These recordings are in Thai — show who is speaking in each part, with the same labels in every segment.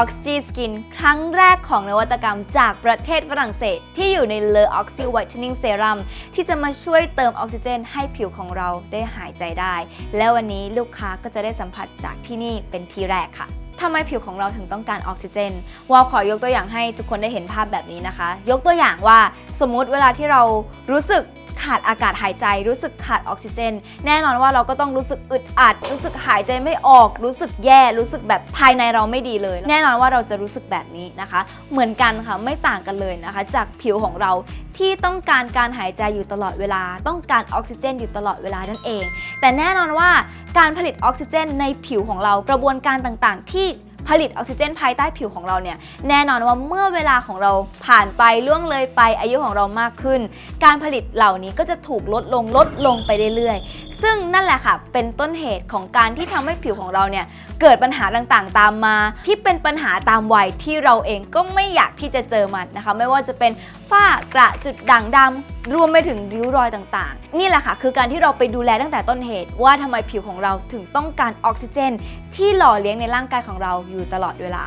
Speaker 1: Oxy Skin ครั้งแรกของนวัตกรรมจากประเทศฝรั่งเศส ที่อยู่ใน Le Oxy Whitening Serum ที่จะมาช่วยเติมออกซิเจนให้ผิวของเราได้หายใจได้ และวันนี้ลูกค้าก็จะได้สัมผัสจากที่นี่เป็นที่แรกค่ะทำไมผิวของเราถึงต้องการออกซิเจนวาวขอยกตัวอย่างให้ทุกคนได้เห็นภาพแบบนี้นะคะ ยกตัวอย่างว่าสมมุติเวลาที่เรารู้สึก ขาดอากาศหายใจ รู้สึกขาดออกซิเจน แน่นอนว่าเราก็ต้องรู้สึกอึดอัด รู้สึกหายใจไม่ออก รู้สึกแย่ รู้สึกแบบภายในเราไม่ดีเลย แน่นอนว่าเราจะรู้สึกแบบนี้นะคะ เหมือนกันค่ะ ไม่ต่างกันเลยนะคะ จากผิวของเราที่ต้องการการหายใจอยู่ตลอดเวลา ต้องการออกซิเจนอยู่ตลอดเวลานั่นเอง แต่แน่นอนว่าการผลิตออกซิเจนในผิวของเรากระบวนการต่างๆ ที่ ผลิตออกซิเจนภายใต้ผิวของเราเนี่ยแน่นอนว่าเมื่อเวลาของเราผ่านไปล่วงเลยไปอายุของเรามากขึ้น การผลิตเหล่านี้ก็จะถูกลดลงลดลงไปเรื่อย ซึ่งนั่นแหละค่ะ เป็นต้นเหตุของการที่ทำให้ผิวของเราเนี่ยเกิดปัญหาต่างๆ ตามมา ที่เป็นปัญหาตามวัยที่เราเองก็ไม่อยากที่จะเจอมันนะคะ ไม่ว่าจะเป็นฝ้ากระจุดด่างดำรวมไปถึงริ้วรอยต่างๆ นี่แหละค่ะ คือการที่เราไปดูแลตั้งแต่ต้นเหตุ ว่าทำไมผิวของเราถึงต้องการออกซิเจน ที่หล่อเลี้ยงในร่างกายของเราอยู่ตลอดเวลา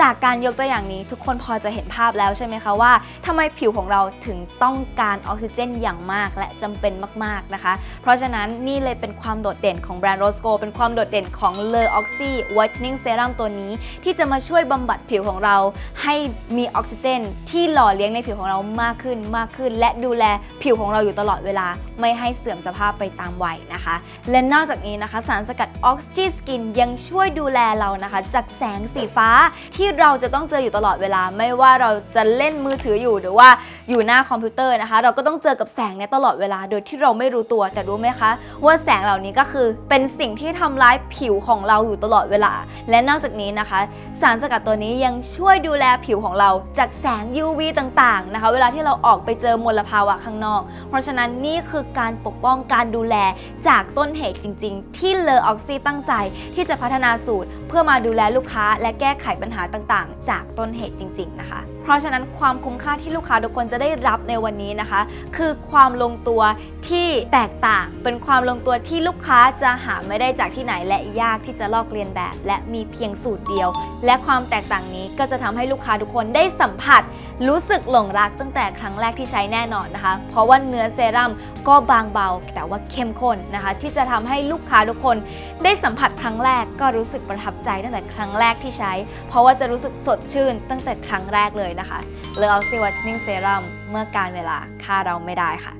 Speaker 1: จากการยกตัวอย่างนี้ทุกคนพอจะเห็นภาพแล้วใช่ไหมคะว่าทำไมผิวของเราถึงต้องการออกซิเจนอย่างมากและจำเป็นมากๆนะคะ เพราะฉะนั้นนี่เลยเป็นความโดดเด่นของแบรนด์ Rosco เป็นความโดดเด่นของ Le Oxy Whitening Serum ตัวนี้ ที่จะมาช่วยบำบัดผิวของเรา ให้มีออกซิเจน ที่หล่อเลี้ยงในผิวของเรามากขึ้นมากขึ้น และดูแลผิวของเราอยู่ตลอดเวลา ไม่ให้เสื่อมสภาพไปตามวัยนะคะ และนอกจากนี้นะคะ สารสกัด Oxy Skin ยังช่วยดูแลเรานะคะ จากแสงสีฟ้าที่ที่เราจะต้องเจออยู่ตลอดเวลา ไม่ว่าเราจะเล่นมือถืออยู่หรือว่าอยู่หน้าคอมพิวเตอร์นะคะ เราก็ต้องเจอกับแสงเนี้ยตลอดเวลาโดยที่เราไม่รู้ตัวแต่รู้ไหมคะ ว่าแสงเหล่านี้ก็คือเป็นสิ่งที่ทำร้ายผิวของเราอยู่ตลอดเวลา และนอกจากนี้นะคะ สารสกัดตัวนี้ยังช่วยดูแลผิวของเราจากแสง UV ต่างๆนะคะ เวลาที่เราออกไปเจอมลภาวะข้างนอก เพราะฉะนั้นนี่คือการปกป้องการดูแลจากต้นเหตุจริง ๆ ที่เลอออกซีตั้งใจที่จะพัฒนาสูตร พื่อมาดูแลลูกค้าและแก้ไขปัญหาต่างๆ จากต้นเหตุจริง ๆ นะคะ เพราะฉะนั้นความคุ้มค่าที่ลูกค้าทุกคนจะได้รับในวันนี้นะคะ คือความลงตัวที่แตกต่าง เป็นความลงตัวที่ลูกค้าจะหาไม่ได้จากที่ไหนและยากที่จะลอกเลียนแบบ และมีเพียงสูตรเดียว และความแตกต่างนี้ก็จะทำให้ลูกค้าทุกคนได้สัมผัส รู้สึกหลงรักตั้งแต่ครั้งแรกที่ใช้แน่นอนนะคะ เพราะว่าเนื้อเซรั่มก็บางเบา แต่ว่าเข้มข้นนะคะ ที่จะทำให้ลูกค้าทุกคนได้สัมผัสครั้งแรกก็รู้สึกประทับใจตั้งแต่ครั้งแรกที่ใช้ เพราะว่าจะรู้สึกสดชื่นตั้งแต่ครั้งแรกเลยนะคะเลออซิวัตนิ่งเซรั่มเมื่อการเวลาฆ่าเราไม่ได้ค่ะ